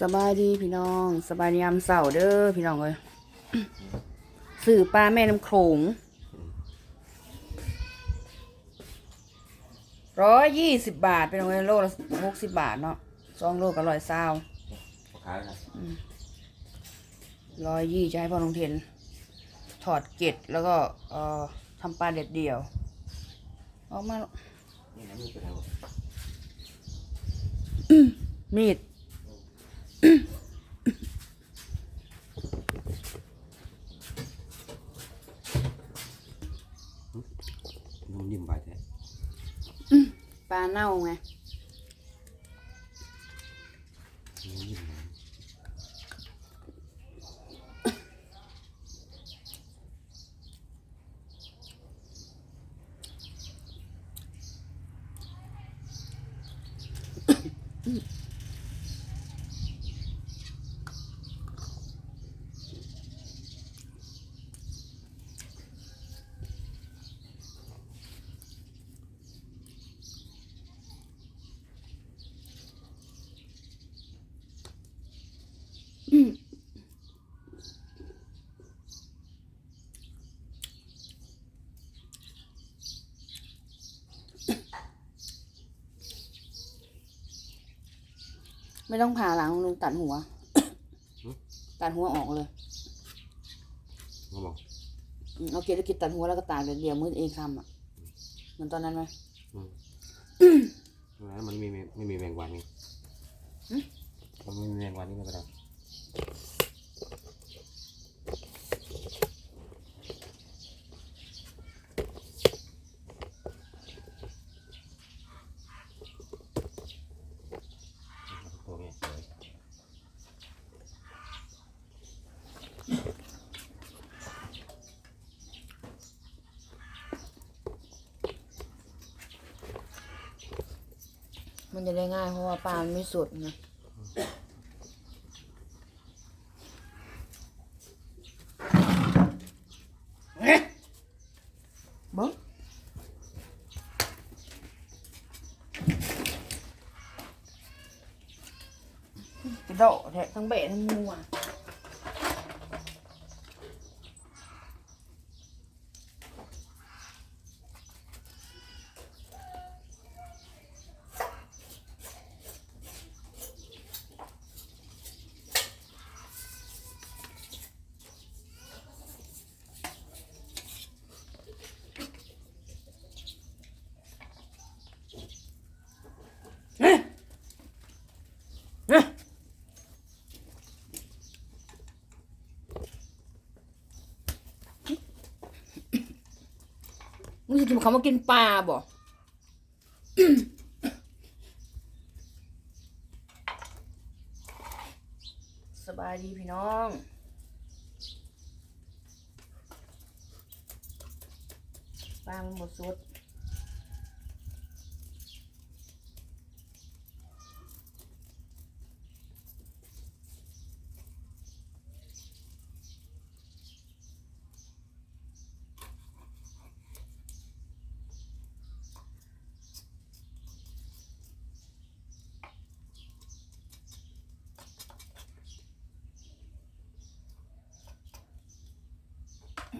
สบายดีพี่น้องสบายดียามเสาร์เด้อพี่น้องเอ้ยสื่อปลาแม่น้ำโขงร้อยยี่สิบบาทพี่น้องเอ้ยโลละหกสิบบาทเนาะสองโลก็ร้อยเศร้าขายนะร้อยยี่จะให้พ่อน้องเทนถอดเกล็ดแล้วก็เอ่อทำปลาเด็ดเดี่ยว ออกมานี่นะมีเป็นอะไรมีด นุ่มนิ่มไปแท้ ปลา เน่าไง นุ่มนิ่มนะ ไม่ต้องผ่าหลังลุงตัดหัว ตัดหัวออกเลยเขาบอกอืมเอาเกล็ดแล้วกินตัดหัวแล้วก็ตากเดี๋ยวเดี๋ยวมือเองทำอะเหมือนตอนนั้นไหมอืมแล้วมันไม่มีไม่มีแมงวันไงหึมันไม่มีแมงวันนี่ไม่เป็นไรตัวนี้สวย มัน จะได้ง่ายเพราะว่าปลามันไม่สดไงเบิ้งกระโดดแทะทั้งเบะทั้งมัว มึงจะกินเขามากินปลาบ่สบายดีพี่น้องปลามันหมดสุด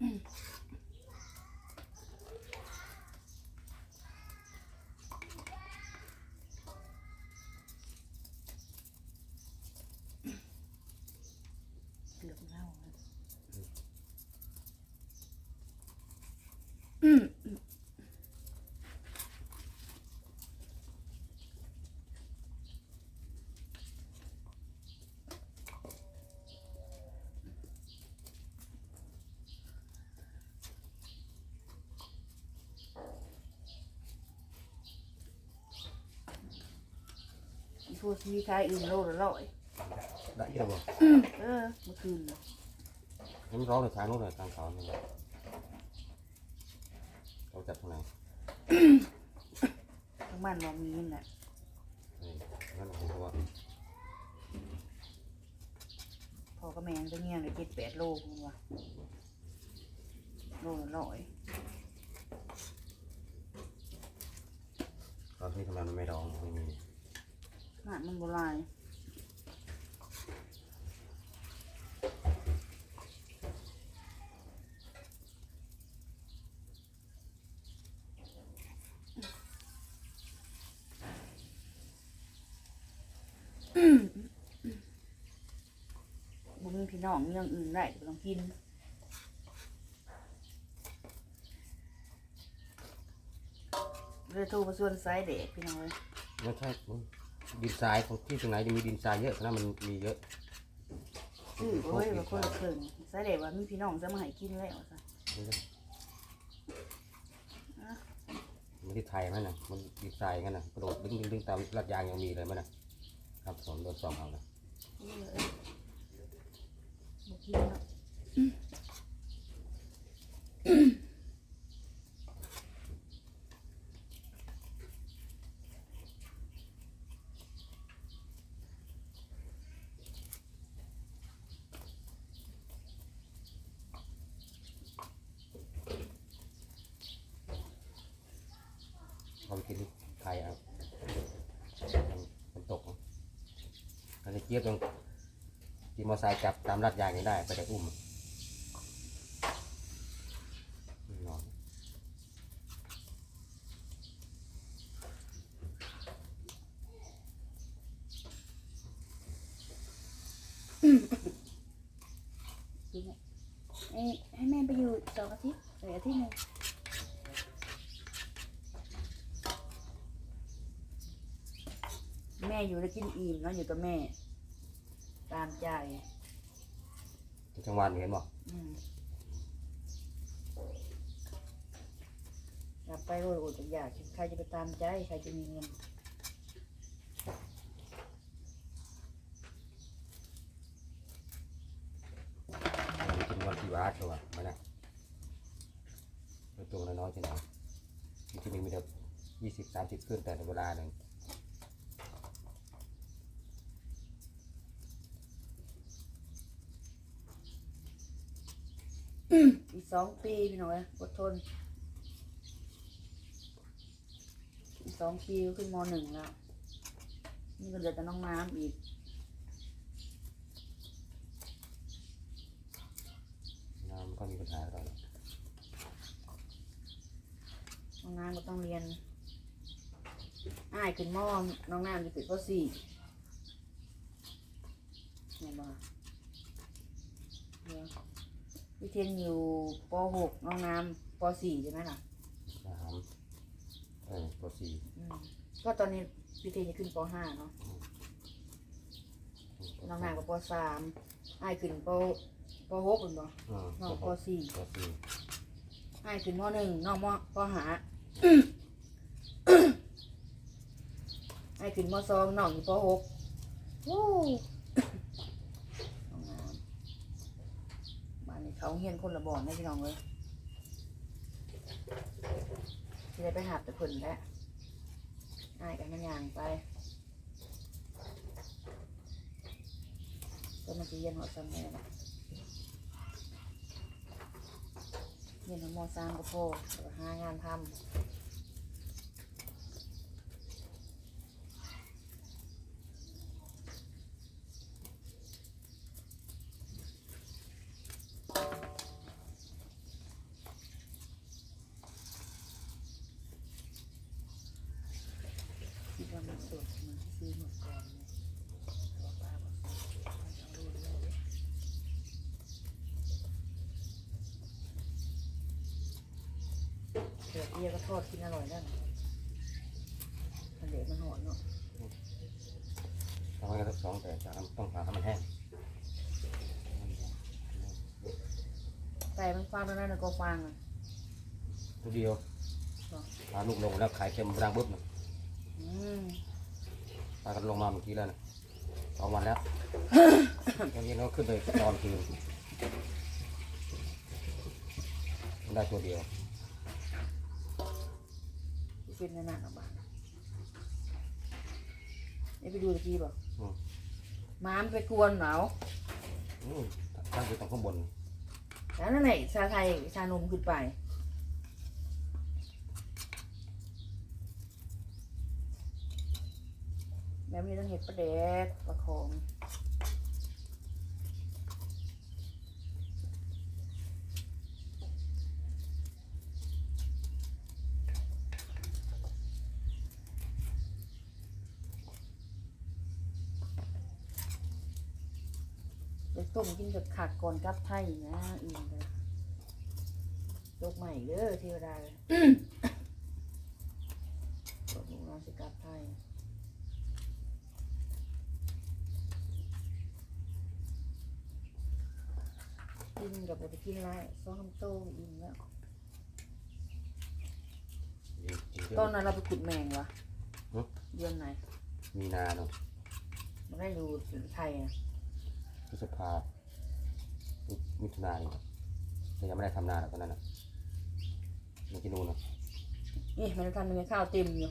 嗯 พูดที่ท้ายอื่นโลละร้อยได้เยอะบ่เออเมื่อคืนน่ะให้มันร้องในทางโน้นเลยทางเขานี่แหละเราจับทางไหนทั้งบ้านเรามีนั่นแหละนี่นั่นผมก็ว่าพอก็แมงก็เงี้ยเลยเจ็ดแปดโลคุณวะโลละร้อยตอนที่ทำไมมันไม่ร้องไม่มี หนักมันโบราณมึงพี่น้องยังอื่นได้ก็ต้องกินเรือทูประส่วนไซเด็กพี่น้องเลยรสชาติ ดินทรายของที่ตรงไหนจะมีดินทรายเยอะนะมันมีเยอะอือโอ้ยบางคนละครึ่งไซส์เด็กว่ามีพี่น้องจะมาให้กินแล้วซะมันที่ไทยมันน่ะมันดินทรายกันน่ะกระโดดดึงดึงดึงตามลาดยางยังมีเลยมันน่ะครับสอนโดนสองเอานะนี่เลยบอกกินแควเอาไปกินที่ไทยเอามันตกอันนี้เจี๊ยบตรงที่มอไซค์จับตามรัดยางยังได้ไปแต่อุ้มนอน กินเนี่ยให้ให้แม่ไปอยู่สองอาทิตย์หรืออาทิตย์หนึ่งแม่อยู่แล้วกินอิ่มเนาะอยู่กับแม่ ตามใจที่จังหวัดเห็นบ่อืมอยากไปโรยอดอยากใครจะไปตามใจ ใครจะมีเงินกินวันที่บาทตัวมันน่ะตัวน้อยๆที่ไหนจริงๆมีแต่ยี่สิบสามสิบขึ้นแต่ในเวลาหนึ่ง อีกสองปีพี่น้อยอดทนอีกสองปีก็ขึ้นมหนึ่งแล้วนี่ก็เหลือแต่น้องน้ำอีกน้ำก็มีปัญหาตอนนี้น้องน้ำก็ต้องเรียนอ้ายขึ้นมอน้องน้ำจะขึ้นปสี่เห็นบ่เดี๋ยว พี่เทียนอยู่ปหกน้องน้ำปสี่ใช่ไหมล่ะสามเออตัวสี่อืมก็ตอนนี้พี่เทียนจะขึ้นปห้าเนาะน้องนางก็ปสามอ้ายขึ้นปปหกเป็นบ่อืมน้องปสี่ตัวสี่อ้ายขึ้นมหนึ่งน้องมปหาอ้ายขึ้นมสองน้องอยู่ปหกวู้น้องนางบ้านนี้ เขาเฮียนคนละบ่อนนะพี่น้องเลยที่ได้ไปหาแต่เพิ่นแล้วอายกันมันย่างไปก็มันจะเย็นหัวซันแม่ละเย็นหัวมอซามก็พอหางานทำ คิดว่ามันสดมันซื้อหมดก่อนเลยบอกป้าบอกมันเอารูดเลยเดี๋ยวเอียก็ทอดกินอร่อยแล้วมันเด็กมันหอนเนาะทำให้กระทบสองแต่จะต้องหาให้มันแห้งแต่มันฟังตอนนั้นนะก็ฟังอะตัวเดียวพาลูกลงแล้วขายเค็มรังบึ้บนะ พากันลงมาเมื่อกี้แล้วนะสองวันแล้วตอนนี้เราขึ้นไปนอนคืนมันได้ตัวเดียวเป็นในหนักบ้างนี่ไปดูตะกี้ป่ะอืมม้ามนไปกวนเหนาอืมตั้งอยู่ตรงข้างบน แล้วนั่นแหละชาไทยชานมขึ้นไป แบบนี้ต้องเห็ดประเด็ดประคองไปต้มกินกับขาดก่อนกลับไทยนะอื่นเลยตกใหม่เด้อเทวดาเลยตกลงมาสิกลับไทย กินกับบไกินไรซ้อมโตอิ่มแล้วจริงจริงตอนนั้นเราไปขุดแมงวะหึ เดือนไหนมีนาเนาะมันได้ดูไทยนะพฤษภามิถุนาเนี่ยแต่ยังไม่ได้ทำนาหรอกตอนนั้นน่ะมันกินนูนเนาะนี่มันทำยังไงข้าวเต็มอยู่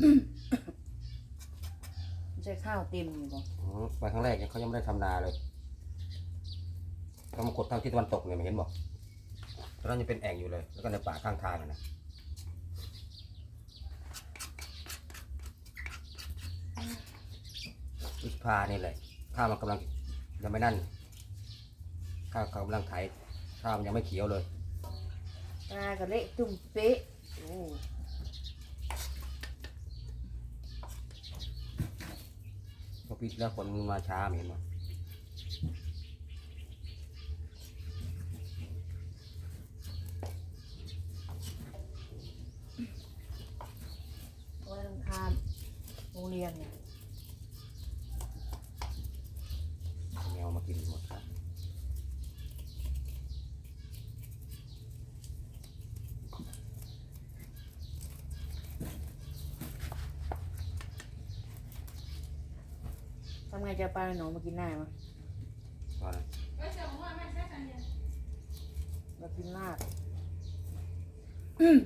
ไม่ใช่ข้าวเต็มอยู่ก่อนอืมไปครั้งแรกเนี่ยเขายังไม่ได้ทำนาเลยเขามากดทางทิศตะวันตกเนี่ยไม่เห็นบอกตอนนั้นยังเป็นแอ่งอยู่เลย แล้วก็ในป่าข้างทางอะนะพฤษภานี่แหละข้าวมันกำลังยังไม่นั่นข้าวเขากำลังไถข้าวมันยังไม่เขียวเลย ตาก็เละตุ่มเป๊ะโอ้ พอปีแล้วคนมันมาช้าไม่เห็นมั้ยไว้ลำคาญโรงเรียนเนี่ย แมวมากินหมดครับ ทำไงจะปลาหนูมากินได้มั้ยตอนนั้นมากินลาบอืม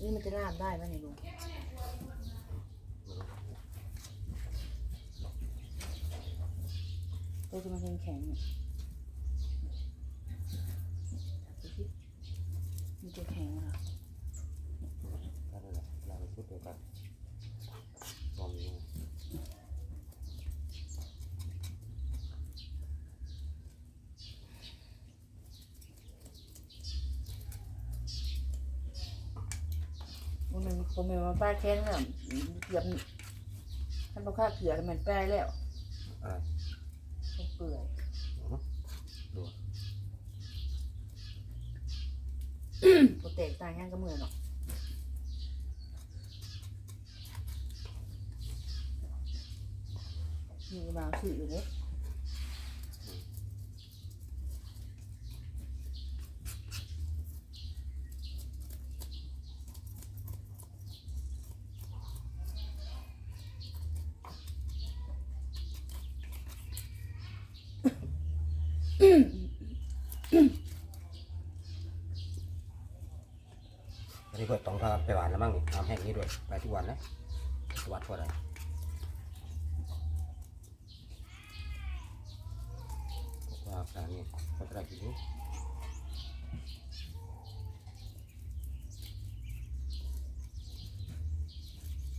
นี่มันจะลาบได้ไหมเนี่ยลุงไม่รู้ตัวจะมันแข็งๆเนี่ยดูสิมันจะแข็งเหรอนั่นแหละเราไปพูดเดียวกันตอนนี้ มันมัน ผมเป็นมาป้าแค้นเนี่ยเกือบท่านบอกข้าเกลือแล้วมันแป้แล้วอะไรเขาเปื่อยดูโปรเตกตายย่างก็เหมือนหรอกมีบางสื่ออยู่เลย嗯อันนี้ก็ต้องพาไปหวานแล้วมั้งนี่น้ำแห้งนี้ด้วยไปทุกวันนะวัดเท่าไหร่ว่าการนี้เขาจะได้กินนี้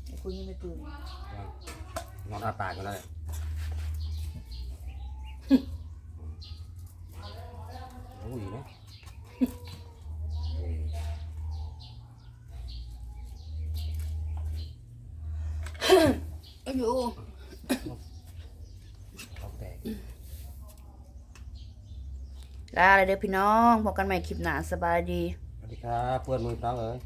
ไอ้คุณยังไม่ตื่นนอนอาปากกันแล้วแหละโอ้ยนะเออ ไอ้อยู่เขาแตกลาอะไรเด้อพี่น้องพบกันใหม่คลิปหน้าสบายดี สวัสดีครับเพื่อนมือน้องเอ๋ย